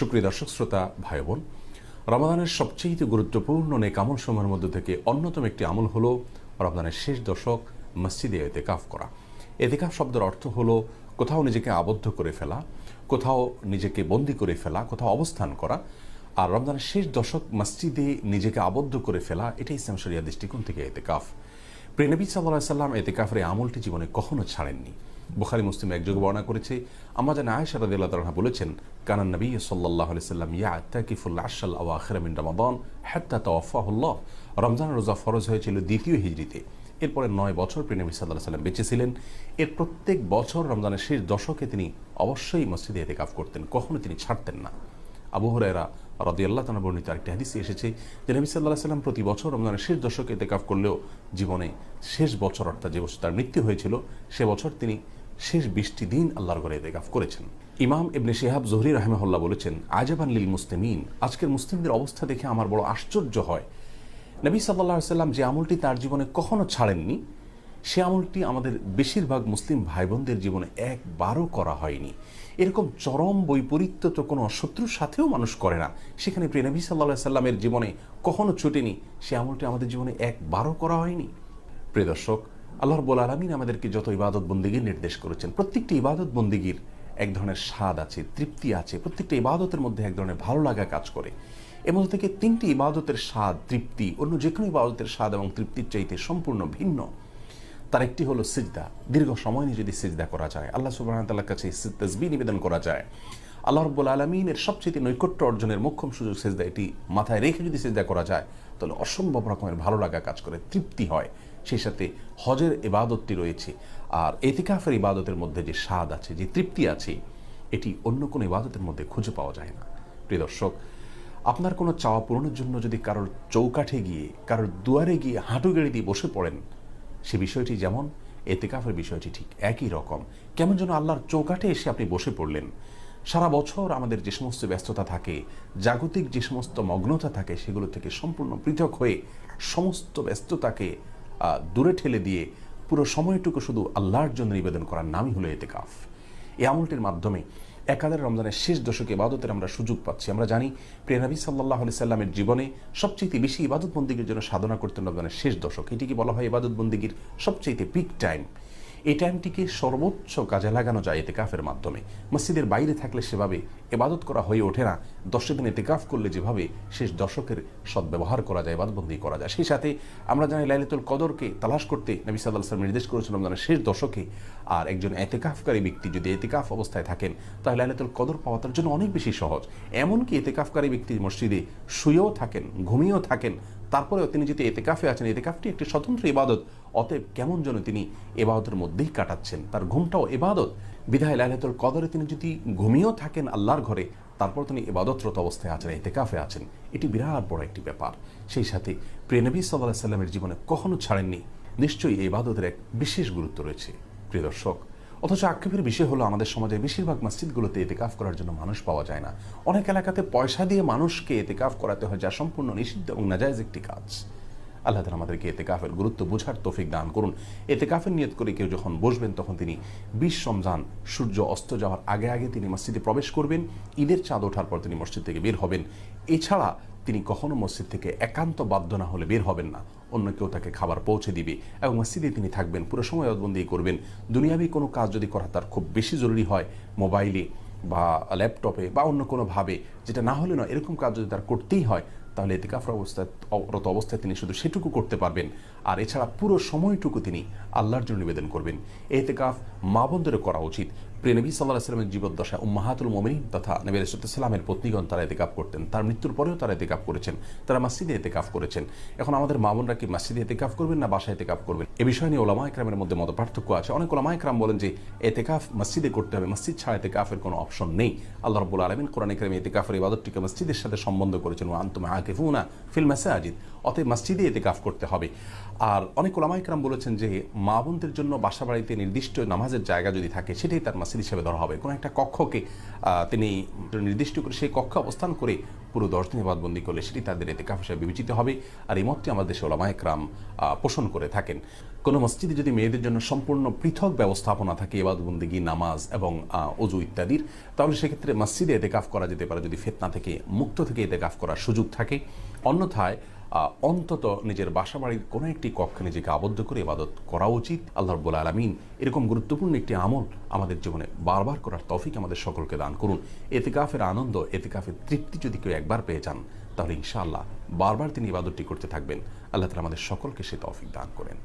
সুপ্রিয় দর্শক, শ্রোতা ভাই বোন রমাদানের সবচেয়ে গুরুত্বপূর্ণ নেক আমল সময়ের মধ্যে থেকে অন্যতম একটি আমল হলো রমজানের শেষ দশক মসজিদে এতেকাফ করা। এতেকাফ শব্দের অর্থ হলো কোথাও নিজেকে আবদ্ধ করে ফেলা, কোথাও নিজেকে বন্দি করে ফেলা, কোথাও অবস্থান করা। আর রমজানের শেষ দশক মসজিদে নিজেকে আবদ্ধ করে ফেলা, এটাই ইসলাম শরিয়া দৃষ্টিকোণ থেকে এতেকাফ। প্রেনবী সাল্লাহ সাল্লাম এতেকাফের আমলটি জীবনে কখনো ছাড়েননি। বুখারি মুসলিম একযোগে বর্ণনা করেছে আমরা যেন আয়েশা রাদিয়াল্লাহু তাআলা বলেছেন কানান নবী আলাইহি সাল্লাম ইয়াতাকিফুল আশাল আও আখির মিন রমাদান হাত্তা তাওয়াফাহুল্লাহ। রমজান রোজা ফরজ হয়েছিল দ্বিতীয় হিজরিতে এরপরে নয় বছর প্রেনবী সাল্লাহ সাল্লাম বেঁচে ছিলেন। এর প্রত্যেক বছর রমজানের শেষ দশকে তিনি অবশ্যই মসজিদে এতেকাফ করতেন, কখনো তিনি ছাড়তেন না। আবু হরাইরা রদিয়াল্লাহ তানা বর্ণিত আরেকটি হাদিসে এসেছে যে নবী সাল্লাহ সাল্লাম প্রতি বছর রমজানের শেষ দশকে এতেকাফ করলেও জীবনে শেষ বছর অর্থাৎ যে বছর তার মৃত্যু হয়েছিল, সে বছর তিনি শেষ বিশটি দিন আল্লাহর ঘরে এতেকাফ করেছেন। ইমাম ইবনে শেহাব জহরি রাহেমাহুল্লাহ বলেছেন, আজাবান লিল মুসলিমিন। আজকের মুসলিমদের অবস্থা দেখে আমার বড় আশ্চর্য হয়। নবী সাল্লাহ সাল্লাম যে আমলটি তার জীবনে কখনো ছাড়েননি, সে আমলটি আমাদের বেশিরভাগ মুসলিম ভাই বোনদের জীবনে একবারও করা হয়নি। এরকম চরম বৈপরীত্য তো কোনো শত্রুর সাথেও মানুষ করে না। সেখানে প্রিয়নবী সাল্লা সাল্লামের জীবনে কখনো ছুটেনি, সে আমলটি আমাদের জীবনে একবারও করা হয়নি। প্রিয় দর্শক আল্লাহর বোল আলমিন আমাদেরকে যত ইবাদত বন্দিগির নির্দেশ করেছেন, প্রত্যেকটি ইবাদত বন্দিগির এক ধরনের স্বাদ আছে, তৃপ্তি আছে, প্রত্যেকটা ইবাদতের মধ্যে এক ধরনের ভালো লাগা কাজ করে। এর মধ্যে থেকে তিনটি ইবাদতের স্বাদ তৃপ্তি, অন্য যে কোনো ইবাদতের স্বাদ এবং তৃপ্তির চাইতে সম্পূর্ণ ভিন্ন। তার একটি হলো সিজদা। দীর্ঘ সময় নিয়ে যদি সিজদা করা যায়, আল্লাহ সুবাহ তাল্লার কাছে তসবি নিবেদন করা যায়। আল্লাহ রব্বুল আলমিনের সবচেয়ে নৈকট্য অর্জনের মোক্ষম সুযোগ সেজদা এটি। মাথায় রেখে যদি সেজদা করা যায়, তাহলে অসম্ভব রকমের ভালো লাগা কাজ করে, তৃপ্তি হয়। সেই সাথে হজের ইবাদতটি রয়েছে। আর এতিকাফের ইবাদতের মধ্যে যে স্বাদ আছে, যে তৃপ্তি আছে, এটি অন্য কোনো ইবাদতের মধ্যে খুঁজে পাওয়া যায় না। প্রিয় দর্শক, আপনার কোনো চাওয়া পূরণের জন্য যদি কারোর চৌকাঠে গিয়ে, কারোর দুয়ারে গিয়ে হাঁটু গেড়ে দিয়ে বসে পড়েন, সে বিষয়টি যেমন, এতেকাফের বিষয়টি ঠিক একই রকম। কেমন যেন আল্লাহর চৌকাঠে এসে আপনি বসে পড়লেন। সারা বছর আমাদের যে সমস্ত ব্যস্ততা থাকে, জাগতিক যে সমস্ত মগ্নতা থাকে, সেগুলো থেকে সম্পূর্ণ পৃথক হয়ে সমস্ত ব্যস্ততাকে দূরে ঠেলে দিয়ে পুরো সময়টুকু শুধু আল্লাহর জন্য নিবেদন করার নামই হলো এতে কাফ এই আমলটির মাধ্যমে একাধারে রমজানের শেষ দশকে ইবাদতের আমরা সুযোগ পাচ্ছি। আমরা জানি প্রিয়নবী সাল্লাহ আলি সাল্লামের জীবনে সবচেয়ে বেশি ইবাদত বন্দীগীর জন্য সাধনা করতেন রমজানের শেষ দশক। এটিকে বলা হয় ইবাদত বন্দীগীর সবচেয়ে পিক টাইম এই টাইমটিকে সর্বোচ্চ কাজে লাগানো যায় এতেকাফের মাধ্যমে। মসজিদের বাইরে থাকলে সেভাবে এবাদত করা হয়ে ওঠে না। দশে দিন এতেকাফ করলে যেভাবে শেষ দশকের সদ্ব্যবহার করা যায় এবাদতবন্দি করা যায়। সেই সাথে আমরা জানি লাইলাতুল কদরকে তালাশ করতে নবী সাল্লাহ সাল্লাম নির্দেশ করেছিলাম রমজানের শেষ দশকে। আর একজন এতেকাফকারী ব্যক্তি যদি এতেকাফ অবস্থায় থাকেন, তাহলে লাইলাতুল কদর পাওয়া তার জন্য অনেক বেশি সহজ। এমনকি এতেকাফকারী ব্যক্তি মসজিদে শুয়েও থাকেন, ঘুমিয়েও থাকেন তারপরেও তিনি যদি এতেকাফে আছেন, এতেকাফটি একটি স্বতন্ত্র ইবাদত, অতএব কেমন যেন তিনি এবাদতের মধ্যেই কাটাচ্ছেন। তার ঘুমটাও এবাদত। বিধায় লাইলাতুল কদরে তিনি যদি ঘুমিয়েও থাকেন আল্লাহর ঘরে, তারপর তিনি এবাদতরত অবস্থায় আছেন, এতেকাফে আছেন। এটি বিরাট বড় একটি ব্যাপার। সেই সাথে প্রিয়নবী সাল্লাহ সাল্লামের জীবনে কখনো ছাড়েননি। নিশ্চয়ই এই এক বিশেষ গুরুত্ব রয়েছে। প্রিয় দর্শক অথচ আক্ষেপের বিষয় হলো আমাদের সমাজে বেশিরভাগ মসজিদগুলোতে এতেকাফ করার জন্য মানুষ পাওয়া যায় না। অনেক এলাকাতে পয়সা দিয়ে মানুষকে এতেকাফ করাতে হয়, যা সম্পূর্ণ নিষিদ্ধ এবং নাজায়জ একটি কাজ। আল্লাহ তালা আমাদেরকে এতেকাফের গুরুত্ব বোঝার তৌফিক দান করুন। এতেকাফের নিয়ত করে কেউ যখন বসবেন, তখন তিনি বিশ রমজান সূর্য অস্ত যাওয়ার আগে আগে তিনি মসজিদে প্রবেশ করবেন। ঈদের চাঁদ ওঠার পর তিনি মসজিদ থেকে বের হবেন। এছাড়া তিনি কখনো মসজিদ থেকে একান্ত বাধ্য না হলে বের হবেন না। অন্য কেউ তাকে খাবার পৌঁছে দিবে এবং মসজিদে তিনি থাকবেন, পুরো সময় অদবন্দি করবেন। দুনিয়াবি কোনো কাজ যদি করা তার খুব বেশি জরুরি হয় মোবাইলে বা ল্যাপটপে বা অন্য কোনোভাবে যেটা না হলে নয়, এরকম কাজ যদি তার করতেই হয় তাহলে এতেকাফর অবস্থায় অবস্থায় তিনি শুধু সেটুকু করতে পারবেন। আর এছাড়া পুরো সময়টুকু তিনি আল্লাহর জন্য নিবেদন করবেন। এতেকাফ মা বন্ধেরও করা উচিত। প্রিয় নবী সাল্লাহ সাল্লামের জীবদ্দশায় উম্মাহাতুল মোমিন তথা নবী রসুলামের পত্নীগণ তারা এতেকাফ করতেন। তার মৃত্যুর পরেও তারা এতেকাফ করেছেন। তারা মসজিদে এতেকাফ করেছেন। এখন আমাদের মা বোনরা কি মসজিদে এতেকাফ করবেন না বাসায় এতেকাফ করবেন? এ বিষয় নিয়ে ওলামা একরামের মধ্যে মত পার্থক্য আছে। অনেক ওলামা একরাম বলেন যে, এতেকাফ মসজিদে করতে হবে। মসজিদ ছাড়া এতেকাফের কোনো অপশন নেই। আল্লাহ রব্বুল আলমিন কোরআন একরামে এতেকাফের ইবাদতটিকে মসজিদের সাথে সম্বন্ধ করেছেন। ও আন্তমে আকেফুনা ফিল মাসাজিদ, অতএব মসজিদে এতেকাফ করতে হবে। আর অনেক ওলামাইকরাম বলেছেন যে, মা বোনদের জন্য বাসা বাড়িতে নির্দিষ্ট নামাজের জায়গা যদি থাকে, সেটাই তার মসজিদ হিসেবে ধরা হবে। কোনো একটা কক্ষকে তিনি নির্দিষ্ট করে সেই কক্ষে অবস্থান করে পুরো দশ দিনে বাদবন্দি করলে সেটি তাদের এতে কাফ হিসেবে বিবেচিত হবে। আর এই মতটি আমাদের দেশে ওলামাইকরাম পোষণ করে থাকেন। কোনো মসজিদে যদি মেয়েদের জন্য সম্পূর্ণ পৃথক ব্যবস্থাপনা থাকে এবাদবন্দিগি নামাজ এবং অজু ইত্যাদির, তাহলে সেক্ষেত্রে মসজিদে এতেকাফ করা যেতে পারে। যদি ফেতনা থেকে মুক্ত থেকে এতেকাফ করার সুযোগ থাকে, অন্যথায় অন্তত নিজের বাসা বাড়ির কোনো একটি কক্ষে নিজেকে আবদ্ধ করে ইবাদত করা উচিত। আল্লাহ রব্বুল আলমিন এরকম গুরুত্বপূর্ণ একটি আমল আমাদের জীবনে বারবার করার তফিক আমাদের সকলকে দান করুন। এতেকাফের আনন্দ, এতেকাফের তৃপ্তি যদি কেউ একবার পেয়ে যান, তাহলে ইনশাআল্লাহ বারবার তিনি ইবাদতটি করতে থাকবেন। আল্লাহ তালা আমাদের সকলকে সে তফিক দান করেন।